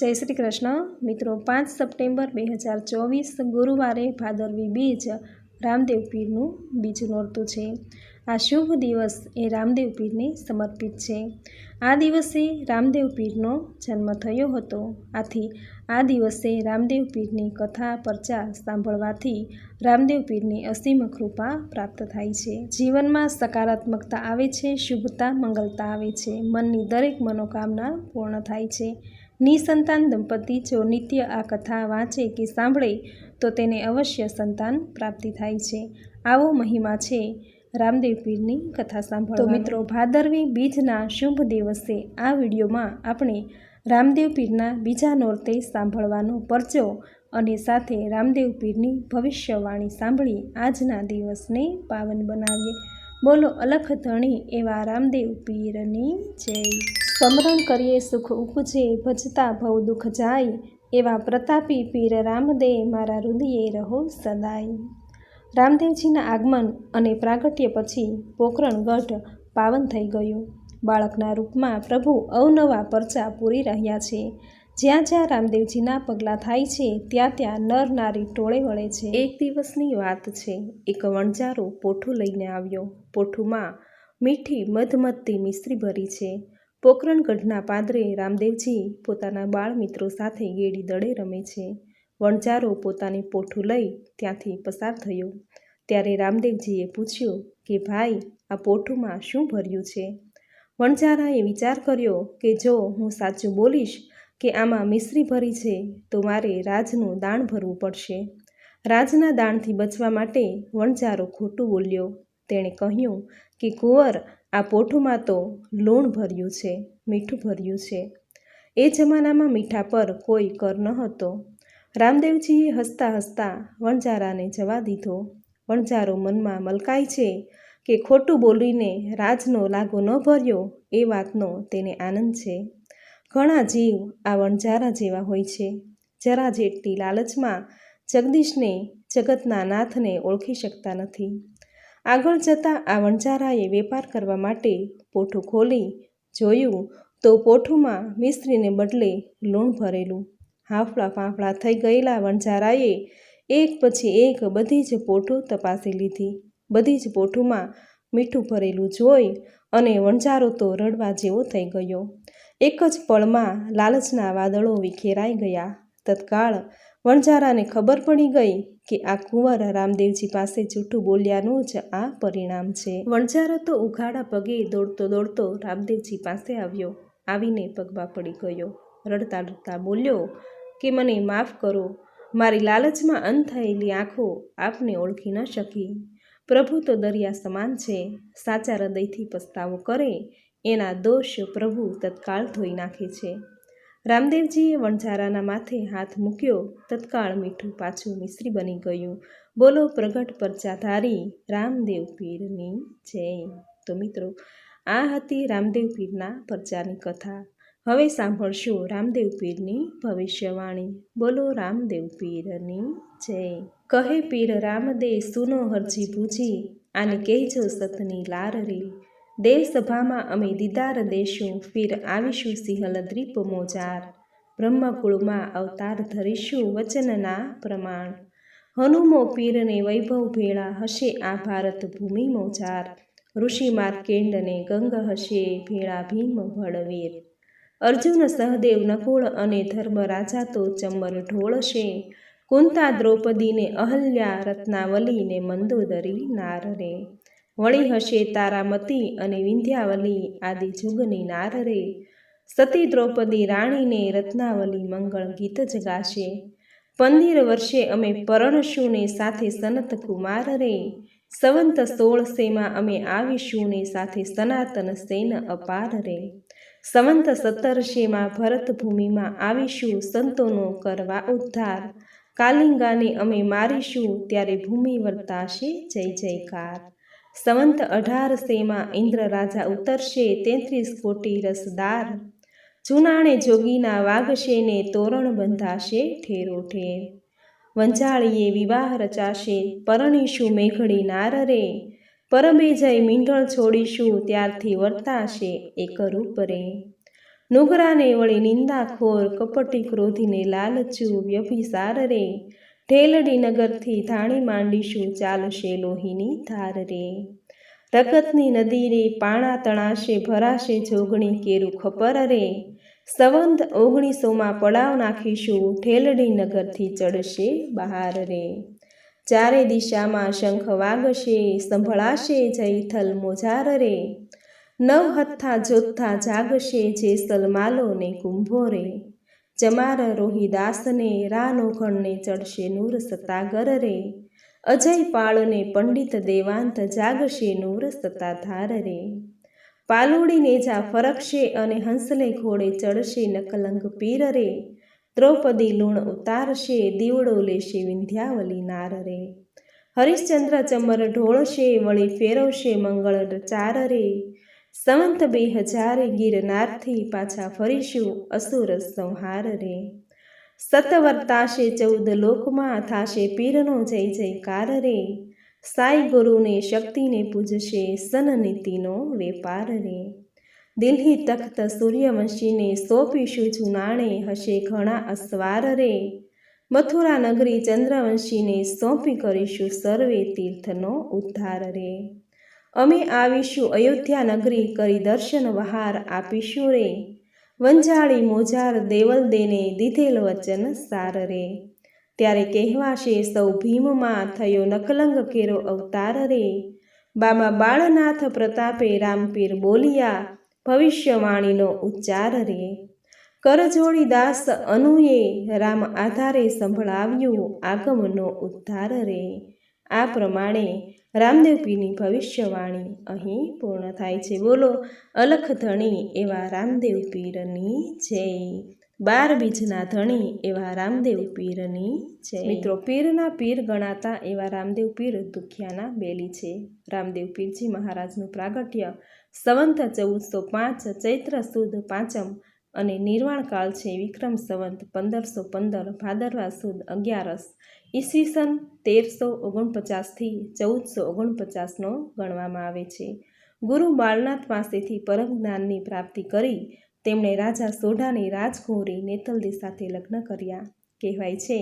જય શ્રી કૃષ્ણ. મિત્રો, પાંચ સપ્ટેમ્બર બે હજાર ચોવીસ ગુરુવારે ભાદરવી બીજ રામદેવ પીરનું બીજ નોરતું છે. આ શુભ દિવસ એ રામદેવ પીરને સમર્પિત છે. આ દિવસે રામદેવ પીરનો જન્મ થયો હતો. આથી આ દિવસે રામદેવ પીરની કથા પરચા સાંભળવાથી રામદેવ પીરની અસીમ કૃપા પ્રાપ્ત થાય છે. જીવનમાં સકારાત્મકતા આવે છે, શુભતા, મંગલતા આવે છે. મનની દરેક મનોકામના પૂર્ણ થાય છે. નિસંતાન દંપતી જો નિત્ય આ કથા વાંચે કે સાંભળે, તો તેને અવશ્ય સંતાન પ્રાપ્તિ થાય છે. આવો મહિમા છે રામદેવ પીરની કથા સાંભળો મિત્રો, ભાદરવી બીજના શુભ દિવસે આ વિડીયોમાં આપણે રામદેવ પીરના બીજા નોરતે સાંભળવાનો પરચો અને સાથે રામદેવ પીરની ભવિષ્યવાણી સાંભળી આજના દિવસને પાવન બનાવીએ. બોલો અલખ ધણી એવા રામદેવ પીરની જય. સમરણ કરીએ સુખ ઉપજે, ભજતા ભવ દુઃખ જાય, એવા પ્રતાપી પીર રામદે મારા હૃદયે રહો સદાય. રામદેવજીના આગમન અને પ્રાગટ્ય પછી પોખરણ ગઢ પાવન થઈ ગયું. બાળકના રૂપમાં પ્રભુ અવનવા પરચા પૂરી રહ્યા છે. જ્યાં જ્યાં રામદેવજીના પગલાં થાય છે, ત્યાં ત્યાં નર નારી ટોળે વળે છે. એક દિવસની વાત છે. એક વણજારો પોઠું લઈને આવ્યો. પોઠુંમાં મીઠી મધમધતી મિશ્રી ભરી છે. પોકરણગઢના પાદરે રામદેવજી પોતાના બાળ મિત્રો સાથે ગેડી દડે રમે છે. વણજારો પોતાની પોઠું લઈ ત્યાંથી પસાર થયો. ત્યારે રામદેવજીએ પૂછ્યું કે, ભાઈ, આ પોઠુંમાં શું ભર્યું છે? વણજારાએ વિચાર કર્યો કે, જો હું સાચું બોલીશ કે આમાં મિશ્રી ભરી છે, તો મારે રાજનું દાણ ભરવું પડશે. રાજના દાણથી બચવા માટે વણજારો ખોટું બોલ્યો. તેણે કહ્યું કે કુંવર આ પોઠુંમાં તો લૂણ ભર્યું છે, મીઠું ભર્યું છે. એ જમાનામાં મીઠા પર કોઈ કર ન હતો રામદેવજીએ હસતા હસતા વણઝારાને જવા દીધો. વણઝારો મનમાં મલકાય છે કે ખોટું બોલીને રાજનો લાગો ન ભર્યો એ વાતનો તેને આનંદ છે. ઘણા જીવ આ વણઝારા જેવા હોય છે. જરા જેટલી લાલચમાં જગદીશને જગતના નાથને ઓળખી શકતા નથી. આગળ જતાં આ વણજારાએ વેપાર કરવા માટે પોઠું ખોલી જોયું તો પોઠુંમાં મિસ્ત્રીને બદલે લૂણ ભરેલું. હાફળા ફાંફળા થઈ ગયેલા વણજારાએ એક પછી એક બધી જ પોઠું તપાસી લીધી. બધી જ પોઠુંમાં મીઠું ભરેલું જોઈ અને વણજારો તો રડવા જેવો થઈ ગયો. એક જ પળમાં લાલચના વાદળો વિખેરાઈ ગયા. તત્કાળ વણજારાને ખબર પડી ગઈ કે આ કુંવર રામદેવજી પાસે જૂઠું બોલ્યાનું જ આ પરિણામ છે. વણઝારો તો ઉઘાડા પગે દોડતો દોડતો રામદેવજી પાસે આવ્યો. આવીને પગમાં પડી ગયો. રડતા રડતા બોલ્યો, કે મને માફ કરો. મારી લાલચમાં અંત થયેલી આંખો આપને ઓળખી ન શકી. પ્રભુ તો દરિયા સમાન છે. સાચા હૃદયથી પસ્તાવો કરે. એના દોષ પ્રભુ તત્કાળ ધોઈ નાખે છે. રામદેવજીએ વણઝારાના માથે હાથ મૂક્યો. તત્કાળ મીઠું પાછું મિશ્રી બની ગયું. બોલો, પ્રગટ પરચાધારી રામદેવ પીરની જય. તો મિત્રો, આ હતી રામદેવ પીરના પરચાની કથા. હવે સાંભળશું રામદેવ પીરની ભવિષ્યવાણી. બોલો, રામદેવ પીરની જય. કહે પીર રામદેવ સુનો હરજી ભૂજી આને કહેજો સતની લાર દેવસભામાં અમે દીદાર દેશું, ફિર આવીશું સિંહલદ્રીપ મોજાર. બ્રહ્મકુળમાં અવતાર ધરીશું વચનના પ્રમાણ. હનુમો પીરને વૈભવ ભેળા હશે આ ભારત ભૂમિ મોજાર. ઋષિ માર્કેન્ડને ગંગ હશે ભેળા ભીમ ભળવીર અર્જુન સહદેવ નકુળ અને ધર્મરાજા તો ચંબર ઢોળશે. કુંતા દ્રૌપદીને અહલ્યા રત્નાવલીને મંદોદરી નાર રે વળી હશે તારામતી અને વિંધ્યાવલી આદિ જુગની નાર રે સતી દ્રૌપદી રાણીને રત્નાવલી મંગળ ગીત જ ગાશે. પંદર વર્ષે અમે પરણશું ને સાથે સનત કુમાર રે સંવંત સોળસેમાં અમે આવીશું ને સાથે સનાતન સેન અપાર રે સંવંત સત્તરશેમાં ભરતભૂમિમાં આવીશું સંતોનો કરવા ઉદ્ધાર. કાલિંગાને અમે મારીશું ત્યારે ભૂમિ વર્તાશે જય જયકાર. સંવંત અઢાર સેમાં ઇન્દ્ર રાજા ઉતરશે તેત્રીસ કોટી રસદાર. જુનાણે જોગીના વાગશેને તોરણ બંધાશે ઠેરો ઠેર વંજાળીએ વિવાહ રચાશે, પરણીશું મેઘડી નાર રે પરબે જઈ મીંઢળ છોડીશું, ત્યારથી વર્તાશે એક રૂપ રે નુગરાને વળી નિંદાખોર, કપટી ક્રોધીને લાલચું વ્યભિસાર રે ઢેલડી નગરથી ધાણી માંડીશું. ચાલશે લોહીની ધાર રે. રગતની નદી રે પાણા તણાશે, ભરાશે જોગણી કેરું ખપર રે. સંવંત ઓગણીસોમાં પડાવ નાખીશું ઠેલડી નગરથી ચડશે બહાર રે. ચારે દિશામાં શંખ વાગશે, સંભળાશે જયથલ મોજાર રે. નવ હથ્થા જોથ્થા જાગશે, જેસલ માલો ને કુંભો રે. ચમાર રોહિદાસને રાનોખણને ચડશે નૂર સતાગર રે. અજય પાળને પંડિત દેવાંત જાગશે નૂર સતાધાર રે. પાલુડીને નેજા ફરકશે અને હંસલે ઘોડે ચડશે નકલંગ પીર રે. દ્રૌપદી લૂણ ઉતારશે, દીવડો લેશે વિંધ્યાવલી નાર રે. હરિશ્ચંદ્ર ચમર ઢોળશે, વળી ફેરવશે મંગળ ચાર રે. સંવંત બે હજાર ગિરનારથી પાછા ફરીશું અસુર સંહાર રે સતવર્તાશે ચૌદ લોકમાં થાશે પીરનો જય જયકાર રે સાઈ ગુરુને શક્તિને પૂજશે સનનીતિનો વેપાર રે દિલ્હી તખ્ત સૂર્યવંશીને સોંપીશું જુનાણે હશે ઘણા અસવાર રે મથુરા નગરી ચંદ્રવંશીને સોંપી કરીશું સર્વે તીર્થનો ઉદ્ધાર રે અમે આવીશું અયોધ્યા નગરી કરી દર્શન વહાર આપીશું રે. વંજાળી મોજાર દેવલ દેને દીધેલ વચન સાર રે. ત્યારે કહેવાશે સૌ ભીમમાં થયો નકલંગ કેરો અવતાર રે. બાબા બાળનાથ પ્રતાપે રામપીર બોલિયા, ભવિષ્યવાણીનો ઉચ્ચાર રે. કરજોડી દાસ અનુએ રામ આધારે સંભળાવ્યું આગમનો ઉદ્ધાર રે. આ પ્રમાણે રામદેવપીની ભવિષ્યવાણી અહીં પૂર્ણ થાય છે. બોલો, અલખ ધણી એવા રામદેવ પીરની જય. બાર બીજના ધણી એવા રામદેવ પીરની જય. મિત્રો, પીરના પીર ગણાતા એવા રામદેવ પીર દુખિયાના બેલી છે. રામદેવ પીરજી મહારાજનું પ્રાગટ્ય સંવંત ચૌદસો પાંચ ચૈત્ર સુદ પાંચમ અને નિર્વાણકાળ છે વિક્રમ સંવંત પંદરસો પંદર, ભાદરવા સુદ અગિયારસ, ઈસવીસન તેરસો ઓગણપચાસથી ચૌદસો ઓગણપચાસનો ગણવામાં આવે છે. ગુરુ બાળનાથ પાસેથી પરમ જ્ઞાનની પ્રાપ્તિ કરી તેમણે રાજા સોઢાની રાજકુંવરી નેતલદી સાથે લગ્ન કર્યા. કહેવાય છે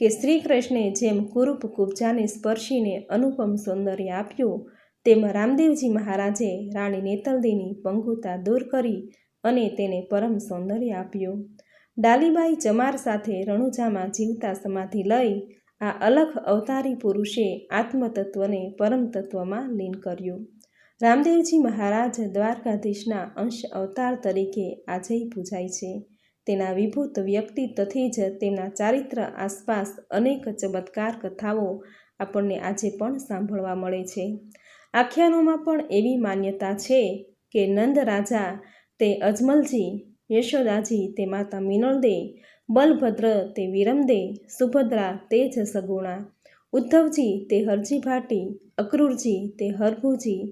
કે શ્રી કૃષ્ણે જેમ કુરૂપ કુબજાને સ્પર્શીને અનુપમ સૌંદર્ય આપ્યું, તેમ રામદેવજી મહારાજે રાણી નેતલદીની પંગુતા દૂર કરી અને તેને પરમ સૌંદર્ય આપ્યું. ડાલીબાઈ ચમાર સાથે રણુજામાં જીવતા સમાધિ લઈ આ અલખ અવતારી પુરુષે આત્મતત્વને પરમ તત્વમાં લીન કર્યું. રામદેવજી મહારાજ દ્વારકાધીશના અંશ અવતાર તરીકે આજે પૂજાય છે. તેના વિભૂત વ્યક્તિત્વથી જ તેમના ચારિત્ર આસપાસ અનેક ચમત્કાર કથાઓ આપણને આજે પણ સાંભળવા મળે છે. આખ્યાનોમાં પણ એવી માન્યતા છે કે નંદ રાજા તે અજમલજી, યશોદાજી તે માતા મિનળદે બલભદ્ર તે વિરમદે સુભદ્રા તે જ સગુણા, ઉદ્ધવજી તે હરજી ભાટી, અક્રૂરજી તે હરભુજી,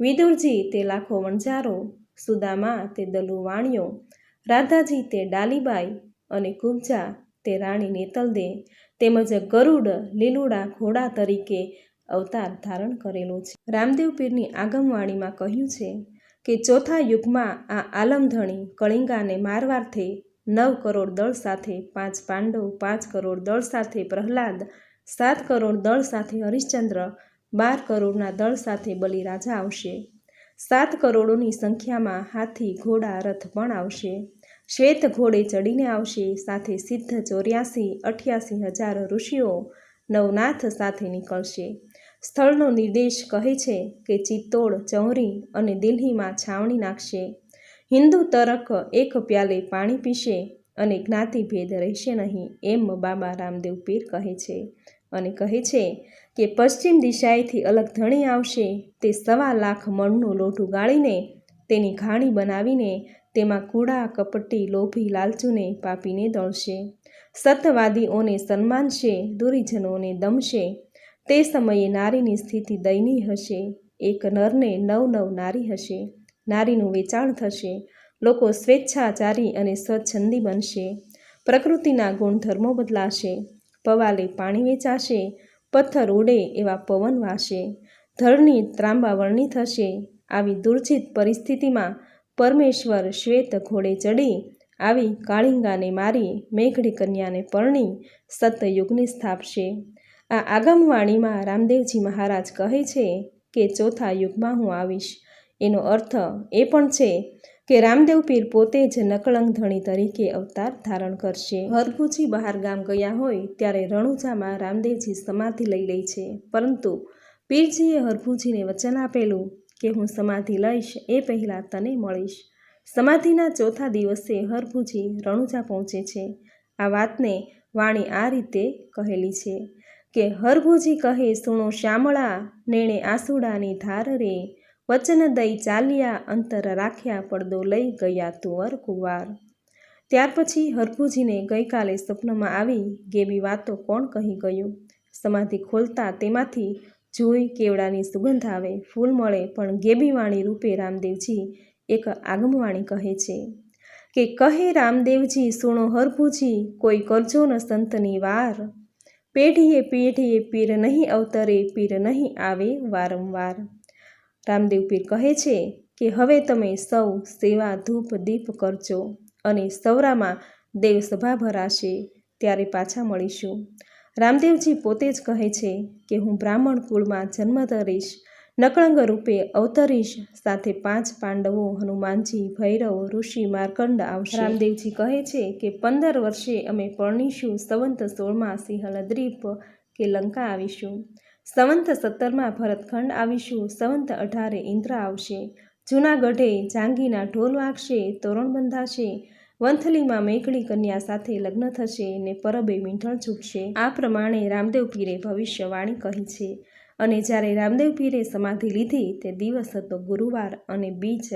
વિદુરજી તે લાખો વણઝારો, સુદામા તે દલુ વાણિયો રાધાજી તે ડાલીબાઈ અને કુબજા તે રાણી નેતલદે તેમજ ગરુડ લીલુડા ઘોડા તરીકે અવતાર ધારણ કરેલો છે. રામદેવ પીરની આગમવાણીમાં કહ્યું છે કે ચોથા યુગમાં આ આલમધણી કળિંગાને મારવારથી નવ કરોડ દળ સાથે, પાંચ પાંડવ, પાંચ કરોડ દળ સાથે પ્રહલાદ, સાત કરોડ દળ સાથે હરિશ્ચંદ્ર, બાર કરોડના દળ સાથે બલિરાજા આવશે. સાત કરોડોની સંખ્યામાં હાથી, ઘોડા, રથ પણ આવશે. શ્વેત ઘોડે ચડીને આવશે, સાથે સિદ્ધ ચોર્યાસી, અઠ્યાસી હજાર ઋષિઓ નવનાથ સાથે નીકળશે. સ્થળનો નિર્દેશ કહે છે કે ચિત્તોડ, ચૌરી અને દિલ્હીમાં છાવણી નાખશે. હિન્દુ તરક એક પ્યાલે પાણી પીશે અને જ્ઞાતિભેદ રહેશે નહીં એમ બાબા રામદેવ પીર કહે છે અને કહે છે કે પશ્ચિમ દિશાએથી અલગ ધણી આવશે તે સવા લાખ મણનું લોઢું ગાળીને તેની ઘાણી બનાવીને તેમાં કૂડા, કપટી, લોભી, લાલચુને પાપીને દળશે. સતવાદીઓને સન્માનશે, દુરીજનોને દમશે તે સમયે નારીની સ્થિતિ દયનીય હશે. એક નરને નવ નવ નારી હશે. નારીનું વેચાણ થશે. લોકો સ્વેચ્છાચારી અને સ્વચ્છંદી બનશે. પ્રકૃતિના ગુણધર્મો બદલાશે. પવાલે પાણી વેચાશે. પથ્થર ઉડે એવા પવન વાશે. ધરણી ત્રાંબાવરણી થશે. આવી દુર્જિત પરિસ્થિતિમાં પરમેશ્વર શ્વેત ઘોડે ચડી, આવી કાળિંગાને મારી, મેઘડી કન્યાને પરણી, સતયુગને સ્થાપશે. આ આગમવાણીમાં રામદેવજી મહારાજ કહે છે કે ચોથા યુગમાં હું આવીશ. એનો અર્થ એ પણ છે કે રામદેવ પીર પોતે જ નકળંગ ધણી તરીકે અવતાર ધારણ કરશે. હરભુજી બહાર ગામ ગયા હોય ત્યારે રણુજામાં રામદેવજી સમાધિ લઈ લે છે. પરંતુ પીરજીએ હરભુજીને વચન આપેલું કે હું સમાધિ લઈશ એ પહેલાં તને મળીશ. સમાધિના ચોથા દિવસે હરભુજી રણુજા પહોંચે છે. આ વાતને વાણી આ રીતે કહેલી છે. કે હરભુજી કહે, સુણો શ્યામળા, નેણે આસુડાની ધાર રે, વચન દઈ ચાલ્યા અંતર રાખ્યા પડદો લઈ ગયા તુંવર કુવાર ત્યાર પછી હરભુજીને ગઈકાલે સ્વપ્નમાં આવી ગેબી વાતો કોણ કહી ગયું? સમાધિ ખોલતા તેમાંથી જોઈ કેવડાની સુગંધ આવે, ફૂલ મળે, પણ ગેબીવાણી રૂપે રામદેવજી એક આગમવાણી કહે છે કે, કહે રામદેવજી, સુણો હરભુજી, કોઈ કરજો ન સંતની વાર. પેઢીએ પેઢીએ પીર નહીં અવતરે, પીર નહીં આવે વારંવાર. રામદેવ પીર કહે છે કે, હવે તમે સૌ સેવા ધૂપ દીપ કરજો અને સૌરામાં દેવસભા ભરાશે, ત્યારે પાછા મળીશું. રામદેવજી પોતે જ કહે છે કે, હું બ્રાહ્મણ કુળમાં જન્મ ધરીશ નકળંગ રૂપે અવતરીશ. સાથે પાંચ પાંડવો હનુમાનજી, ભૈરવ, ઋષિ, માર્કંડ, આવશે. રામદેવજી કહે છે કે પંદર વર્ષે અમે પરણીશું સંવંત સોળમાં સિંહલદ્રીપ કે લંકા આવીશું. સંવંત સત્તરમાં ભરતખંડ આવીશું. સંવંત અઢારે ઇન્દ્ર આવશે. જૂનાગઢે જાંગીના ઢોલ વાગશે, તોરણ બંધાશે. વંથલીમાં મેઘડી કન્યા સાથે લગ્ન થશે ને પરબે મીંઢળ છૂટશે આ પ્રમાણે રામદેવ પીરે ભવિષ્યવાણી કહી છે. અને જ્યારે રામદેવ પીરે સમાધિ લીધી તે દિવસ હતો ગુરુવાર અને બીજ.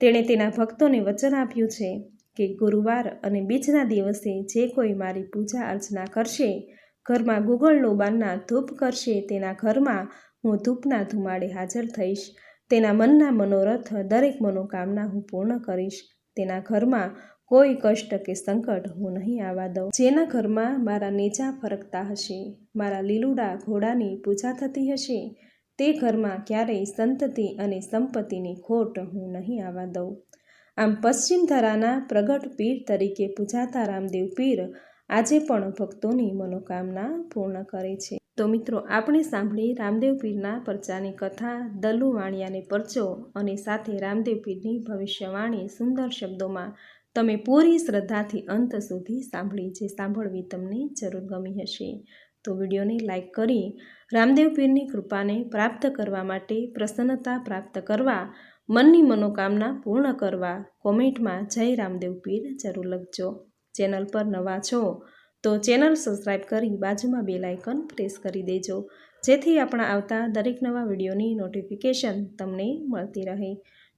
તેણે તેના ભક્તોને વચન આપ્યું છે કે ગુરુવાર અને બીજના દિવસે જે કોઈ મારી પૂજા અર્ચના કરશે, ઘરમાં ગુગળ લોબાનના ધૂપ કરશે, તેના ઘરમાં હું ધૂપના ધુમાડે હાજર થઈશ. તેના મનના મનોરથ દરેક મનોકામના હું પૂર્ણ કરીશ. તેના ઘરમાં કોઈ કષ્ટ કે સંકટ હું નહીં આવવા દઉં. જેના ઘરમાં મારા નેજા ફરકતા હશે, મારા લીલુડા ઘોડાની પૂજા થતી હશે, તે ઘરમાં ક્યારેય સંતતિ અને સંપત્તિની ખોટ હું નહીં આવવા દઉં. આમ પશ્ચિમ ધરાના પ્રગટ પીર તરીકે પૂજાતા રામદેવ પીર આજે પણ ભક્તોની મનોકામના પૂર્ણ કરે છે. તો મિત્રો, આપણે સાંભળી રામદેવ પીરના પરચાની કથા દલુ વાણિયાને પરચો અને સાથે રામદેવ પીરની ભવિષ્યવાણી સુંદર શબ્દોમાં તમે પૂરી શ્રદ્ધાથી અંત સુધી સાંભળી જે સાંભળવી તમને જરૂર ગમી હશે. તો વિડીયોને લાઇક કરી રામદેવ પીરની કૃપાને પ્રાપ્ત કરવા માટે પ્રસન્નતા પ્રાપ્ત કરવા, મનની મનોકામના પૂર્ણ કરવા કોમેન્ટમાં જય રામદેવ પીર જરૂર લખજો. ચેનલ પર નવા છો તો ચેનલ સબસ્ક્રાઈબ કરી બાજુમાં બે લાઇકન પ્રેસ કરી દેજો. જેથી આપણા આવતા દરેક નવા વિડીયોની નોટિફિકેશન તમને મળતી રહે.